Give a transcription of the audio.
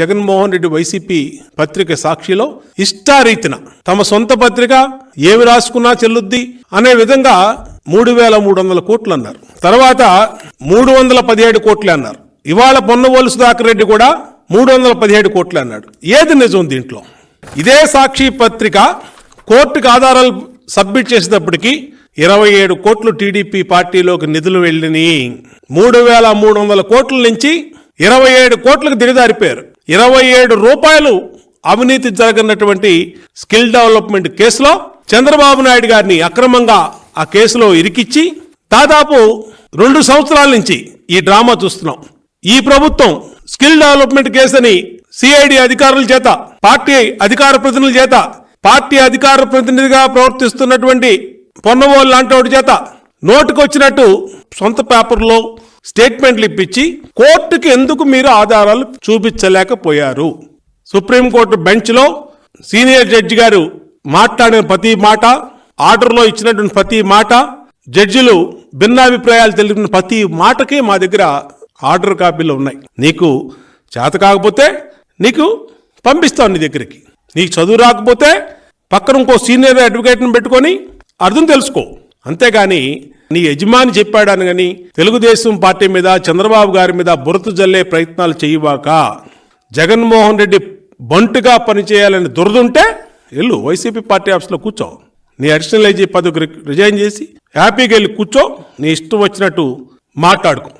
Jaganmohan Reddy YCP పత్రిక సాక్షిలో ఇష్టారీతిన తమ సొంత పత్రిక ఏమి రాసుకున్నా చెల్లుద్ది అనే విధంగా మూడు వేల మూడు వందల కోట్లు అన్నారు. తర్వాత మూడు వందల పదిహేడు కోట్లు అన్నారు. ఇవాళ పొన్నవోలు సుధాకర్ రెడ్డి కూడా మూడు వందల పదిహేడు కోట్లు అన్నాడు. ఏది నిజం దీంట్లో? ఇదే సాక్షి పత్రిక కోర్టుకు ఆధారాలు సబ్మిట్ చేసేటప్పటికి ఇరవై ఏడు కోట్లు టీడీపీ పార్టీలోకి నిధులు వెళ్ళినాయి. మూడు వేల మూడు వందల కోట్ల నుంచి ఇరవై ఏడు కోట్లకు దిగజారిపోయారు. ఇరవై ఏడు రూపాయలు అవినీతి జరగనటువంటి స్కిల్ డెవలప్మెంట్ కేసులో చంద్రబాబు నాయుడు గారిని అక్రమంగా ఆ కేసులో ఇరికిచ్చి దాదాపు రెండు సంవత్సరాల నుంచి ఈ డ్రామా చూస్తున్నాం. ఈ ప్రభుత్వం స్కిల్ డెవలప్మెంట్ కేసుని సిఐడి అధికారుల చేత పార్టీ అధికార ప్రతినిధుల చేత పార్టీ అధికార ప్రతినిధిగా ప్రవర్తిస్తున్నటువంటి పొన్నవోలు లాంటి చేత నోటుకొచ్చినట్టు సొంత పేపర్లో స్టేట్మెంట్లు ఇప్పించి కోర్టుకి ఎందుకు మీరు ఆధారాలు చూపించలేకపోయారు? సుప్రీంకోర్టు బెంచ్లో సీనియర్ జడ్జి గారు మాట్లాడిన ప్రతి మాట ఆర్డర్లో ఇచ్చినటువంటి ప్రతి మాట జడ్జిలు భిన్నాభిప్రాయాలు తెలిపిన ప్రతి మాటకి మా దగ్గర ఆర్డర్ కాపీలు ఉన్నాయి. నీకు చేత కాకపోతే నీకు పంపిస్తాను నీ దగ్గరికి. నీకు చదువు రాకపోతే పక్కన ఇంకో సీనియర్ అడ్వకేట్ని పెట్టుకొని అర్థం తెలుసుకో. అంతేగాని నీ యజమాని చెప్పాడని కానీ తెలుగుదేశం పార్టీ మీద చంద్రబాబు గారి మీద బురత జల్లే ప్రయత్నాలు చేయవాక. జగన్మోహన్ రెడ్డి బంటుగా పనిచేయాలని దురదుంటే వెళ్ళు వైసీపీ పార్టీ ఆఫీస్లో కూర్చో. నీ అడిషనల్ ఐజీ పదవికి రి- రిజైన్ చేసి హ్యాపీగా వెళ్ళి కూర్చో. నీ ఇష్టం వచ్చినట్టు మాట్లాడుకో.